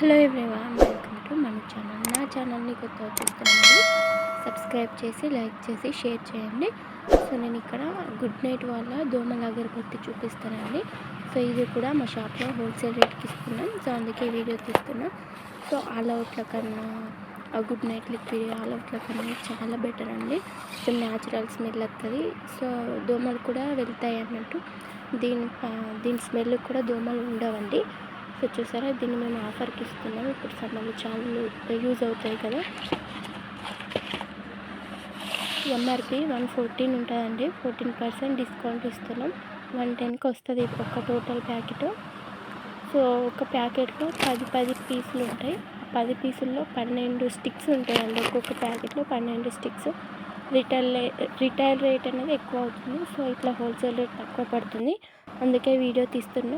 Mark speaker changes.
Speaker 1: Hello everyone welcome to మన channel. నా ఛానల్ని కొత్త చూస్తున్నారు సబ్స్క్రైబ్ చేసి లైక్ చేసి షేర్ చేయండి. సో నేను ఇక్కడ గుడ్ నైట్ వాళ్ళ దోమల అగరబత్తి చూపిస్తానండి. సో ఇది కూడా మా షాప్లో హోల్సేల్ రేట్కి ఇస్తున్నాం సో అందుకే వీడియో తీస్తున్నాం. సో ఆల్ అవుట్ల కన్నా ఆ గుడ్ నైట్ లిక్విడ్ ఆల్ అవుట్ల కన్నా చాలా బెటర్ అండి. సో న్యాచురల్ స్మెల్ వస్తుంది సో దోమలు కూడా వెళ్తాయి అన్నట్టు. దీని దీని స్మెల్ కూడా దోమలు ఉండవండి. సో చూసారా దీన్ని మేము ఆఫర్కి ఇస్తున్నాం. ఇప్పుడు సమ్మర్లో చాలా యూజ్ అవుతాయి కదా. ఎంఆర్పి వన్ ఫోర్టీన్ ఉంటుందండి. ఫోర్టీన్ పర్సెంట్ డిస్కౌంట్ ఇస్తున్నాం. వన్ టెన్కి వస్తుంది ఒక టోటల్ ప్యాకెట్ సో ఒక ప్యాకెట్లో పది పది పీసులు ఉంటాయి. పది పీసుల్లో పన్నెండు స్టిక్స్ ఉంటాయండి. ఒక్కొక్క ప్యాకెట్లో పన్నెండు స్టిక్స్ రిటైల్ రిటైల్ రేట్ అనేది ఎక్కువ అవుతుంది. సో ఇట్లా హోల్సేల్ రేట్ తక్కువ పడుతుంది. అందుకే వీడియో తీస్తున్నాం.